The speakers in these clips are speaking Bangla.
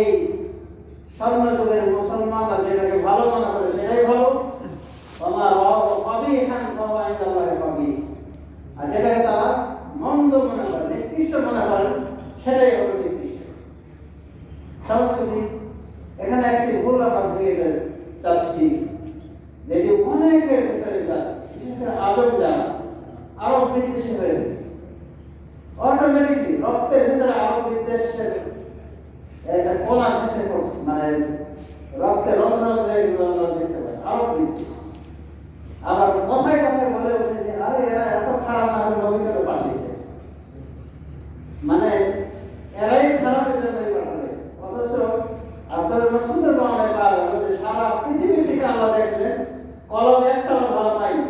এই স্বর্ণ যুগের মুসলমানরা যেটাকে ভালো মনে করে সেটাই ভালো। আমার পাবি, এখান পাবি। আর যেটাকে তারা মন্দ মনে করে, নিকৃষ্ট মনে করেন সেটাই হলো নিকৃষ্ট। সংস্কৃতি, এখানে একটি ভুল আমরা দে- চাচ্ছি যেটি অনেকের ভিতরে যায়, বিশেষ করে আদম যারা, আরব বিদ্বেষী হয়ে অটোমেটিকলি রক্তের ভিতরে আরব একটা কোনা ভেসে পড়ছে মানে রক্তে রন্ধ্রে এগুলো আমরা দেখতে পাই। আরব বিদ্বেষ আবার কথায় কথায় বলে উঠে যে, আরে, এরা এত খারাপ না হলে নবীকে পাঠিয়েছে। মানে এরাই খারাপের জন্য এই অথচ আব্দুল মাসুদের বাংলায় পাওয়া গেল যে, সারা পৃথিবী থেকে আমরা দেখলেন, কলম একটা ভালো পাইনি।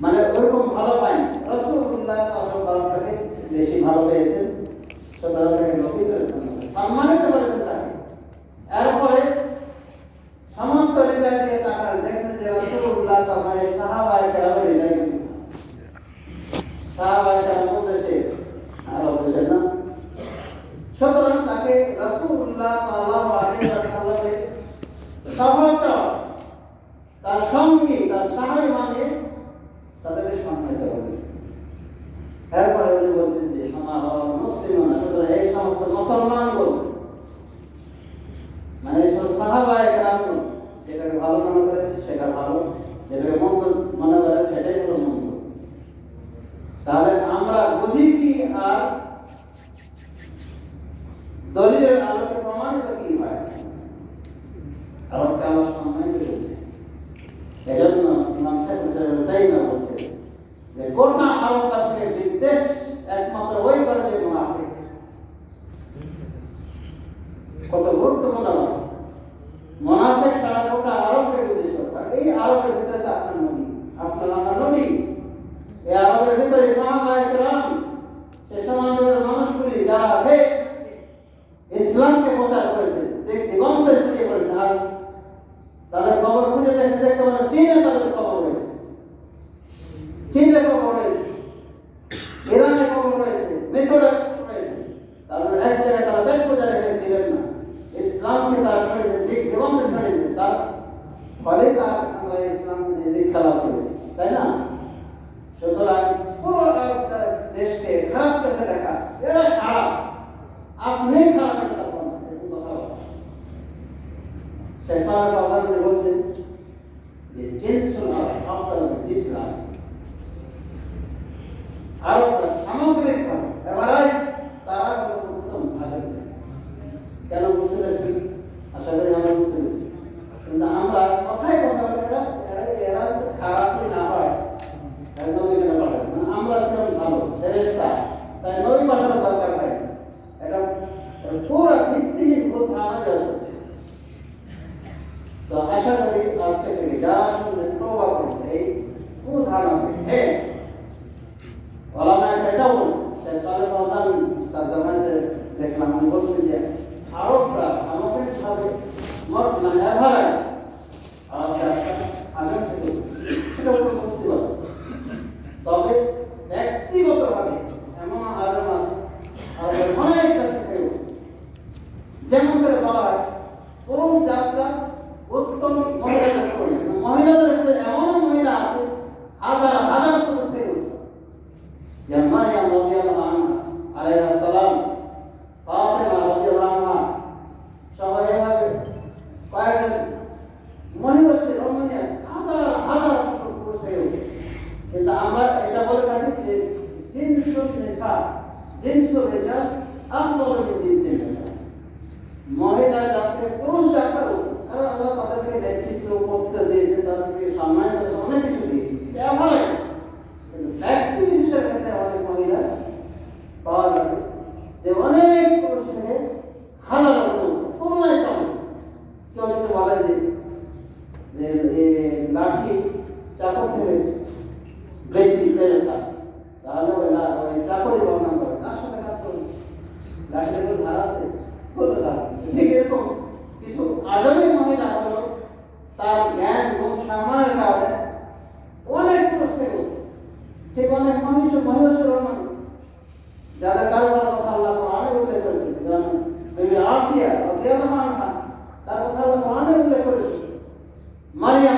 মানে ওরকম ভালো পাইনি। রসুল্লাহ সাল্লামকে বেশি ভালো পেয়েছেন সুতরাং তাকে নবী করে সম্মানিত করেছেন তাকে এরপরে সমস্ত হৃদয় দিয়ে তাকান দেখেন যে রসুল্লাহ সাল্লামের সাহাবায় কেরামের হৃদয় কিন্তু সাহাবায় কেরাম বলতেছে আরব দেশের না সুতরাং তাকে রাসূলুল্লাহ সাল্লাল্লাহু আলাইহি ওয়াসাল্লামের সহচর তার সঙ্গী তার সাহাবী মানে তাদেরকে সম্মানিত করবে এরপরে উনি বলছেন যে সমাজ মুসলিম সুতরাং এই সমস্ত মুসলমানগুলো মানে এইসব সাহাবায় কেরাম যেটাকে ভালো মনে করে সেটা ভালো যেটাকে মন্দ মনে করে সেটাই হলো মন্দ তাহলে আমরা বুঝি কি আর দলিলের আলোকে প্রমাণিত কি হয়? আমাকে আমার সম্মানিত এজন্য সাহেব তাই না বলছে যে গোটা আলোক কাছে বিদ্বেষ, একমাত্র ওই করে আরবের ভিতরে সাহাবায়ে কেরাম সে সমাজের মানুষগুলি যারা হে ইসলামকে প্রচার করেছে দিক দিগন্তে ছড়িয়ে পড়েছে আর তাদের কবর খুঁজে দেখে দেখতে পারে চীনে তাদের কবর সাহেব আল্লাহ করে বলছেন যে জিনসুল আরব আফদাল মিন ইসলাম আরবরা সামগ্রিকভাবে এভারেজ তারা হলো উত্তম ভালো কেন বুঝতে পেরেছি আশা করি আমরা বুঝতে পেরেছি কিন্তু আমরা কথায় কথা বলে এরা এরা এরা যদি খারাপই না হয় তাই নবী কেন পাঠাবে মানে আমরা ছিলাম ভালো ফেরেশতা তাই নবী পাঠানোর দরকার হয় না। এটা পুরো ভিত্তিহীন ভুল ধারণা দেওয়া হচ্ছে তো আশা করি আজকে থেকে যারা শুনলে তওবা করছে এই ভুল ধারণা থেকে হ্যাঁ ওলামা একটা এটাও বলছে সে সালেম রহমান তার জামাতে দেখলাম উনি বলছেন যে আরবরা সামগ্রিকভাবে মোট মানে এভারেজ আরবরা আগের থেকে সেটা হচ্ছে মুসলিম তবে ব্যক্তিগতভাবে এমন আলেম আছে আরবের অনেক জাতি থেকে যেমন করে বলা হয় পুরুষ যাত্রা উত্তম মহিলাদের করে মহিলাদের ভিতরে এমন মহিলা আছে হাজার হাজার পুরুষ থেকে উত্তম যেমন মারিয়াম রাদিয়াল্লাহু আনহা আলাইহিস সালাম ফাতেমা রাদিয়াল্লাহু আনহা সবাই এভাবে কয়েকজন মহিষী রমণী আছে হাজার হাজার পুরুষ থেকে উত্তম। কিন্তু আমরা এটা বলে থাকি যে জিনসুল নিসা জিনসুল রিজাল আফদল মিন মহিলা জাতি পুরুষ জাতটা কারণ আল্লাহ তাদেরকে নেতৃত্ব করতে দিয়েছে, তাদেরকে সম্মান অনেক কিছু দিয়েছে। এটা ভালো কিন্তু ব্যক্তি বিশেষের ক্ষেত্রে অনেক মহিলা পাওয়া যাবে যে অনেক পুরুষ থেকে হাজার তুলনায় কম। কেউ যদি বলে যে লাঠি চাকর থেকে বেশি তাহলে গাড়িতে কোনো ধার তার জ্ঞান এবং সামার কারণে অনেক প্রশ্নের ঠিক অনেক মানুষ মহিষের যাদের কারবার কথা আল্লাহ কোরআনে উল্লেখ করেছেন জানেন আসিয়া রাদিয়াল্লাহু আনহা তার কথা আল্লাহ কোরআনে উল্লেখ করেছেন মারিয়াম